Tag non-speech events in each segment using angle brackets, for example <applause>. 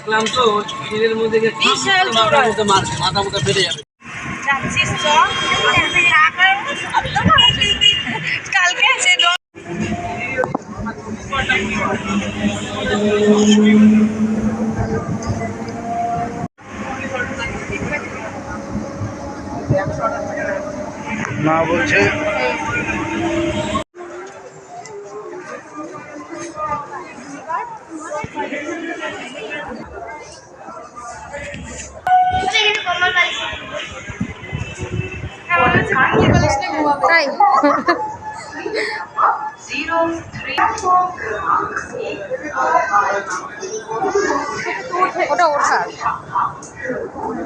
দেখলাম তো শরীরের মধ্যে বিশাল মাথার মারছে মাথার মধ্যে বেড়ে যাবে। কালকে আছে মা বলছে তাই ওটা ওঠার গুড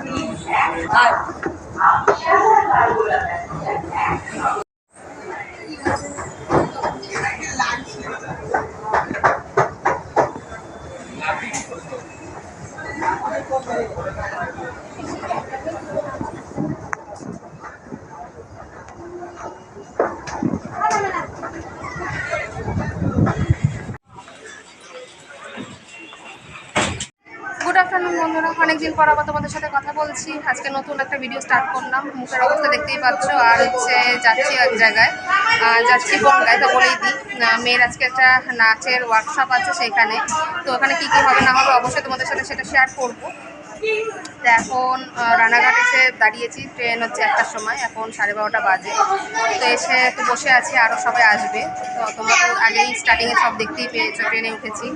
বন্ধুরা অনেকদিন পর আবার তোমাদের সাথে কথা বলছি। আজকে নতুন একটা ভিডিও স্টার্ট করলাম। মুখের অবস্থা দেখতেই পাচ্ছ। আর হচ্ছে যাচ্ছি এক জায়গায়। যাচ্ছি বনগায় তো বলেই দিই। মেয়ের আজকে একটা নাচের ওয়ার্কশপ আছে সেখানে। তো ওখানে কী কী হবে না হবে অবশ্যই তোমাদের সাথে সেটা শেয়ার করব। তো এখন রানাঘাট এসে দাঁড়িয়েছি। ট্রেন হচ্ছে একটার সময়। এখন সাড়ে বারোটা বাজে। তো এসে তো বসে আছি। আরও সবাই আসবে। তো তোমরা তো আগেই স্টার্টিংয়ে সব দেখতেই পেয়েছ। ট্রেনে উঠেছি।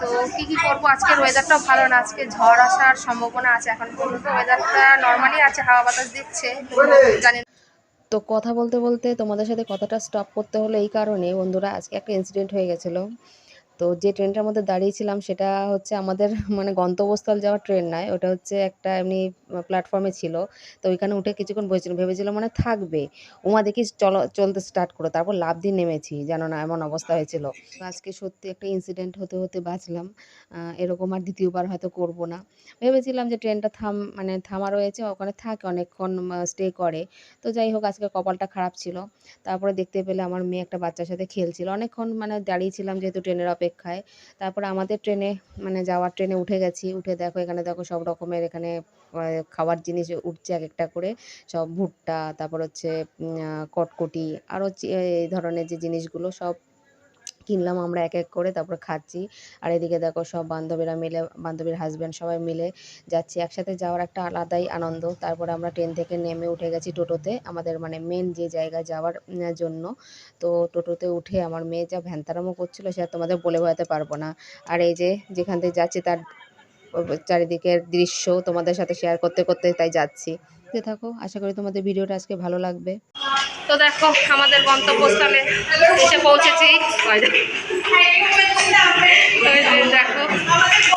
তো কি কি করব? আজকের ওয়েদারটাও ভালো না। আজকে ঝড় আসার সম্ভাবনা আছে। এখন পর্যন্ত ওয়েদারটা নর্মালি আছে, হাওয়া বাতাস দিচ্ছে। জানি তো কথা বলতে বলতে তোমাদের সাথে কথাটা স্টপ করতে হলো এই কারণে। বন্ধুরা, আজকে একটা ইনসিডেন্ট হয়ে গেছিল। তো যে ট্রেনটার মধ্যে দাঁড়িয়েছিলাম সেটা হচ্ছে আমাদের <laughs> মানে গন্তব্যস্থল যাওয়ার ট্রেন নয়, ওটা হচ্ছে একটা এমনি প্ল্যাটফর্মে ছিল। তো ওইখানে উঠে কিছুক্ষণ বসেছিলাম, ভেবেছিলাম মানে থাকবে। উমা দেখি চলো, চলতে স্টার্ট করো তারপর লাভ দিয়ে নেমেছি জানো না এমন অবস্থা হয়েছিল। আজকে সত্যি একটা ইনসিডেন্ট হতে হতে বাঁচলাম। এরকম আর দ্বিতীয়বার হয়তো করব না। ভেবেছিলাম যে ট্রেনটা থাম মানে থামা রয়েছে, ওখানে থাকে, অনেকক্ষণ স্টে করে। তো যাই হোক, আজকে কপালটা খারাপ ছিল। তারপরে দেখতে পেলে আমার মেয়ে একটা বাচ্চার সাথে খেলছিল। অনেকক্ষণ মানে দাঁড়িয়েছিলাম যেহেতু ট্রেনের অপেক্ষায়। তারপর আমাদের ট্রেনে মানে যাওয়ার ট্রেনে উঠে গেছি। উঠে দেখো, এখানে দেখো সব রকমের এখানে খাবার জিনিস উঠছে এক একটা করে। সব ভুট্টা, তারপর হচ্ছে কটকটি আরও এই ধরনের যে জিনিসগুলো সব কিনলাম, আমরা এক এক করে, তারপর খাচ্ছি। আর এদিকে দেখো সব বান্ধবীরা মিলে, বান্ধবীর হাজব্যান্ড সবাই মিলে যাচ্ছি। একসাথে যাওয়ার একটা আলাদাই আনন্দ। তারপরে আমরা ট্রেন থেকে নেমে উঠে গেছি টোটোতে, আমাদের মানে মেন যে জায়গায় যাওয়ার জন্য। তো টোটোতে উঠে আমার মেয়ে যা ভ্যানতারামো করছিল সে আর তোমাদের বলে বোঝাতে পারব না। আর এই যে যেখান থেকে যাচ্ছি, তার চারিদিকের দৃশ্য তোমাদের সাথে শেয়ার করতে করতে তাই যাচ্ছি। থাকো, আশা করি তোমাদের ভিডিওটা আজকে ভালো লাগবে। তো দেখো আমাদের গন্তব্যস্থলে এসে পৌঁছেছি। দেখো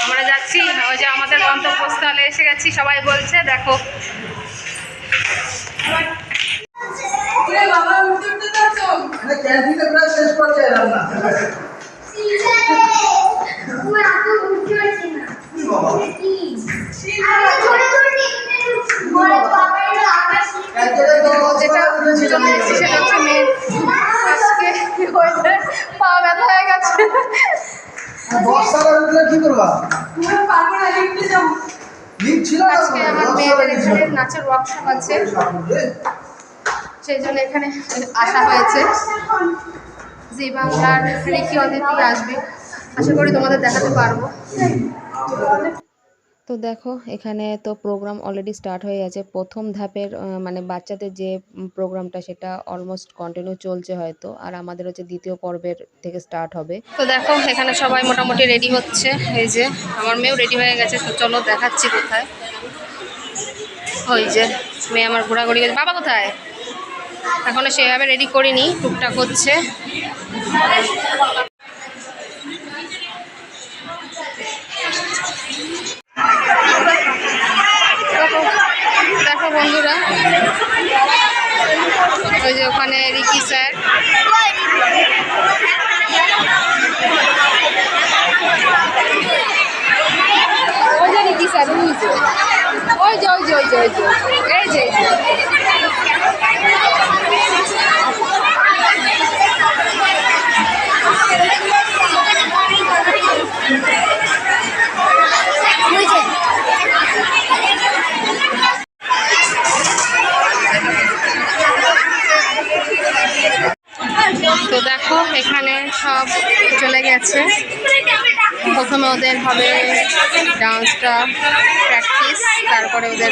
আমরা যাচ্ছি ওই যে আমাদের গন্তব্যস্থলে এসে গেছি সবাই বলছে দেখো। ক্যান্টিনে যেটা এসেছি সেটা হচ্ছে মেয়ের আজকে পা ব্যথা হয়ে গেছে। কি করবা? আজকে আমার মেয়েদের এখানে নাচের ওয়ার্কশপ আছে। সেই জন্য এখানে আসা হয়েছে। জি বাংলার রিকি অদিতি আসবে। আশা করি তোমাদের দেখাতে পারব। তো দেখো, এখানে তো প্রোগ্রাম অলরেডি স্টার্ট হয়ে গেছে। প্রথম ধাপের মানে বাচ্চাদের যে প্রোগ্রামটা সেটা অলমোস্ট কন্টিনিউ চলছে হয়তো। আর আমাদের হচ্ছে দ্বিতীয় পর্বের থেকে স্টার্ট হবে। তো দেখো, এখানে সবাই মোটামুটি রেডি হচ্ছে। এই যে, আমার মেয়েও রেডি হয়ে গেছে। তো চলো দেখাচ্ছি কোথায়। ওই যে, মেয়ে আমার ঘোরাঘুরি গেছে বাবা কোথায়? এখনও সেভাবে রেডি করিনি, টুকটাক হচ্ছে। আছে আমি নিজে ওই যে ওই যে। তো দেখো এখানে সব চলে গেছে। প্রথমে ওদের হবে ডান্সটা প্র্যাকটিস তারপরে ওদের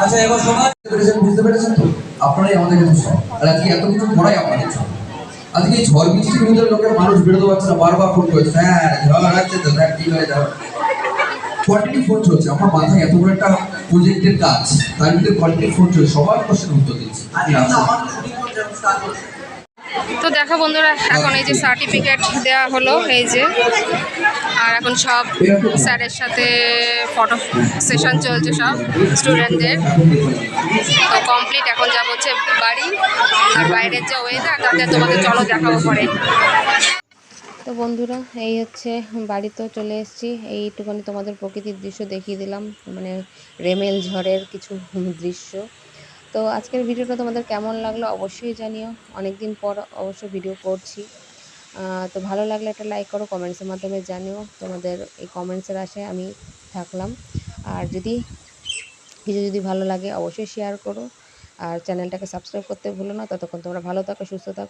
আচ্ছা এবার সবাই বুঝতে পেরেছেন তো? আপনারাই আমাদের কাছে সব। আর আজকে এত কিছু করাই আপনাদের আজকে ঝড় বৃষ্টির ভিতরে লোকের মানুষ বেরোতে পারছে না, বারবার ফোন করছে। হ্যাঁ ঝড় আছে তো হ্যাঁ ঠিক হয়ে যাবে কোয়ান্টিটি ফোন চলছে। আমার মাথায় এত বড় একটা প্রজেক্টের কাজ। তার ভিতরে কোয়ান্টিটি ফোন চলছে। সবার প্রশ্নের উত্তর দিচ্ছি। তো দেখো বন্ধুরা এখন এই যে সার্টিফিকেট দেওয়া হলো এই যে। আর এখন সব স্যারের সাথে ফটো সেশন চলছে সব স্টুডেন্টদের তো কমপ্লিট এখন যাব হচ্ছে বাড়ি। আর বাইরের যে ওয়েদার তাতে তোমাদের চলো দেখাবো পরে। তো বন্ধুরা, এই হচ্ছে বাড়িতেও চলে এসেছি। এইটুখানি তোমাদের প্রকৃতির দৃশ্য দেখিয়ে দিলাম মানে রেমেল ঝড়ের কিছু দৃশ্য। তো আজকের ভিডিওটা তোমাদের কেমন লাগল অবশ্যই জানিও। অনেক দিন পর অবশ্য ভিডিও করছি। তো ভালো লাগলে একটা লাইক করো কমেন্টসের মাধ্যমে জানিও। তোমাদের এই কমেন্টসের আশায় আমি থাকলাম। আর যদি, ভিডিও যদি ভালো লাগে অবশ্যই শেয়ার করো। আর চ্যানেলটাকে সাবস্ক্রাইব করতে ভুলো না। ততক্ষণ তোমরা ভালো থাকো, সুস্থ থাকো।